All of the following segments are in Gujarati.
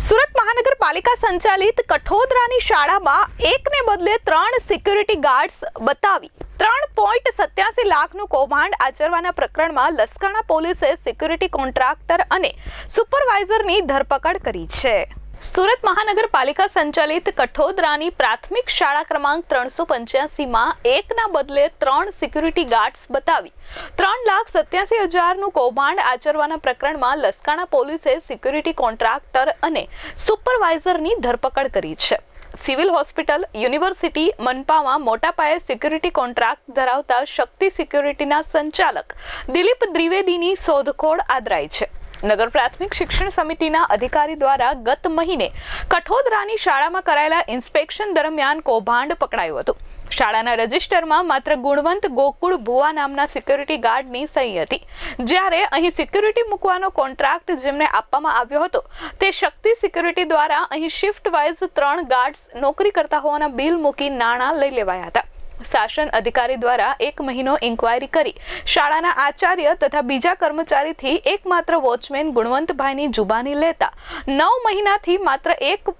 સુરત મહાનગરપાલિકા સંચાલિત કઠોદરાની શાળામાં એકને બદલે ત્રણ સિક્યુરિટી ગાર્ડ્સ બતાવી. ત્રણ પોઈન્ટ સત્યાસી લાખનું કૌભાંડ આચરવાના પ્રકરણમાં લસકાણા પોલીસે સિક્યુરિટી કોન્ટ્રાક્ટર અને સુપરવાઇઝરની ધરપકડ કરી છે. સુરત મહાનગરપાલિકા સંચાલિત કઠોદરાની પ્રાથમિક શાળા ક્રમાંક ત્રણસો પંચ્યાસીમાં એકના બદલે ત્રણ સિક્યુરિટી ગાર્ડ્સ બતાવી. ત્રણ લાખ સત્યાસી હજારનું કૌભાંડ આચરવાના પ્રકરણમાં લસકાણા પોલીસે સિક્યુરિટી કોન્ટ્રાક્ટર અને સુપરવાઇઝરની ધરપકડ કરી છે. સિવિલ હોસ્પિટલ, યુનિવર્સિટી, મનપામાં મોટા પાયે સિક્યુરિટી કોન્ટ્રાક્ટ ધરાવતા શક્તિ સિક્યુરિટીના સંચાલક દિલીપ દ્વિવેદીની શોધખોળ આદરાઈ છે. નગર પ્રાથમિક શિક્ષણ સમિતિના અધિકારી દ્વારા ગત મહિને કઠોદરાની શાળામાં કરાયેલા ઇન્સ્પેક્શન દરમિયાન કૌભાંડ પકડાયું હતું. શાળાના રજિસ્ટરમાં માત્ર ગુણવંત ગોકુળ ભુવા નામના સિક્યુરિટી ગાર્ડની સહી હતી. જ્યારે અહીં સિક્યુરિટી મૂકવાનો કોન્ટ્રાક્ટ જેમને આપવામાં આવ્યો હતો, તે શક્તિ સિક્યુરિટી દ્વારા અહીં શિફ્ટ વાઇઝ ત્રણ ગાર્ડ્સ નોકરી કરતા હોવાના બિલ મૂકી નાણાં લઈ લેવાયા હતા. શાસન અધિકારી દ્વારા એક મહિનો ઇન્ક્વાયરી કરી. શાળાના આચાર્ય તથા બીજા કર્મચારીથી એકમાત્ર વોચમેન ગુણવંતભાઈની જુબાની લેતા. નવ મહિનાથી માત્ર એક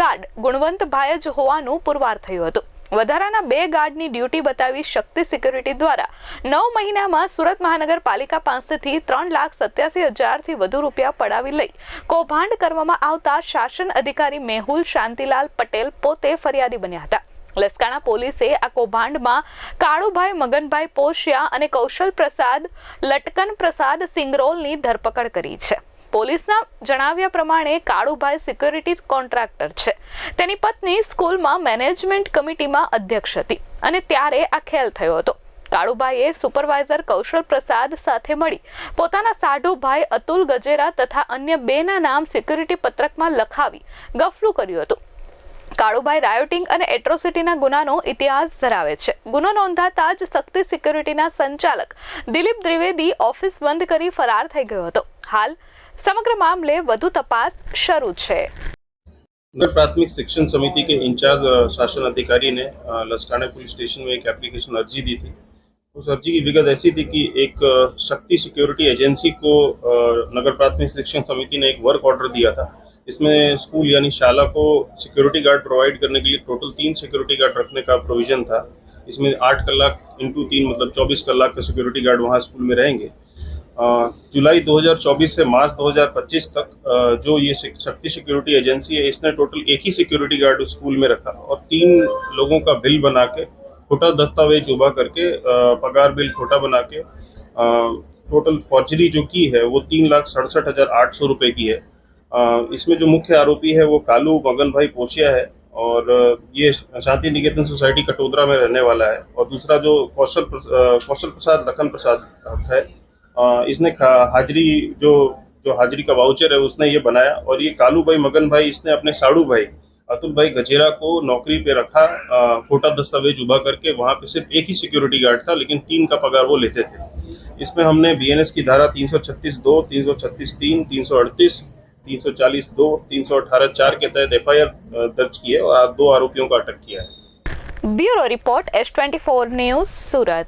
ગાર્ડ ગુણવંતભાઈ જ હોવાનું પુરવાર થયું હતું. વધારાના બે ગાર્ડની ડ્યુટી બતાવી શક્તિ સિક્યુરિટી દ્વારા નવ મહિનામાં સુરત મહાનગરપાલિકા પાસેથી ત્રણ લાખ સત્યાસી હજારથી વધુ રૂપિયા પડાવી લઈ. કૌભાંડ કરવામાં આવતા શાસન અધિકારી મેહુલ શાંતિલાલ પટેલ પોતે ફરિયાદી બન્યા હતા. લસકાણા પોલીસે આ કૌભાંડમાં કાળુભાઈ, મગનભાઈ પોશિયા અને કૌશલ પ્રસાદ, લટકન પ્રસાદ સિંગરોલની ધરપકડ કરી છે. પોલીસના જણાવ્યા પ્રમાણે કાળુભાઈ સિક્યુરિટી કોન્ટ્રાક્ટર છે. તેની પત્ની સ્કૂલમાં મેનેજમેન્ટ કમિટીમાં અધ્યક્ષ હતી અને ત્યારે આ ખેલ થયો હતો. કાળુભાઈએ સુપરવાઇઝર કૌશલ પ્રસાદ સાથે મળી પોતાના સાઢુભાઈ અતુલ ગજેરા તથા અન્ય બેના નામ સિક્યુરિટી પત્રકમાં લખાવી ગફલું કર્યું હતું. કાળુભાઈ રાયોટિંગ અને એટ્રોસિટીના ગુનાનો ઇતિહાસ ધરાવે છે ગુનો નોંધાતા જ શક્તિ સિક્યુરિટીના સંચાલક દિલીપ દ્વિવેદી ઓફિસ બંધ કરી ફરાર થઈ ગયો હતો હાલ સમગ્ર મામલે વધુ તપાસ શરૂ છે नगर प्राथमिक शिक्षण समिति के इंचार्ज अ, शासन अधिकारी ने अ, लसकाना पुलिस स्टेशन में एक एप्लीकेशन अर्जी दी थी उस जी, की विगत ऐसी थी कि एक शक्ति सिक्योरिटी एजेंसी को नगर प्राथमिक शिक्षण समिति ने एक वर्क ऑर्डर दिया था। इसमें स्कूल यानी शाला को सिक्योरिटी गार्ड प्रोवाइड करने के लिए टोटल तीन सिक्योरिटी गार्ड रखने का प्रोविज़न था। इसमें आठ कलाक इंटू तीन मतलब चौबीस कलाक का सिक्योरिटी गार्ड वहाँ स्कूल में रहेंगे। जुलाई 2024 से मार्च 2025 तक जो ये शक्ति सिक्योरिटी एजेंसी है, इसने टोटल एक ही सिक्योरिटी गार्ड स्कूल में रखा और तीन लोगों का बिल बना के खोटा दस्तावेज़ उबा करके पगार बिल खोटा बना के टोटल फॉर्जरी जो की है, वो तीन लाख सड़सठ हज़ार आठ सौ रुपये की है। इसमें जो मुख्य आरोपी है, वो कालू मगन भाई पोशिया है और ये शांति निकेतन सोसाइटी कटोदरा में रहने वाला है। और दूसरा जो कौशल कौशल प्रसाद, लखन प्रसाद है इसने हाजिरी जो जो हाजिरी का वाउचर है, उसने ये बनाया। और ये कालू भाई, मगन भाई, इसने अपने साड़ू भाई अतुल भाई गजेरा को नौकरी पे रखा खोटा दस्तावेज़ उभा करके वहाँ पे सिर्फ़ एक ही सिक्योरिटी गार्ड था, लेकिन तीन का पगार वो लेते थे। इसमें हमने बीएनएस की धारा 336 दो 336 तीन 338 340 दो 318 चार के तहत एफआईआर दर्ज की है और दो आरोपियों का अटक किया है। Bureau report, S twenty news, Surat.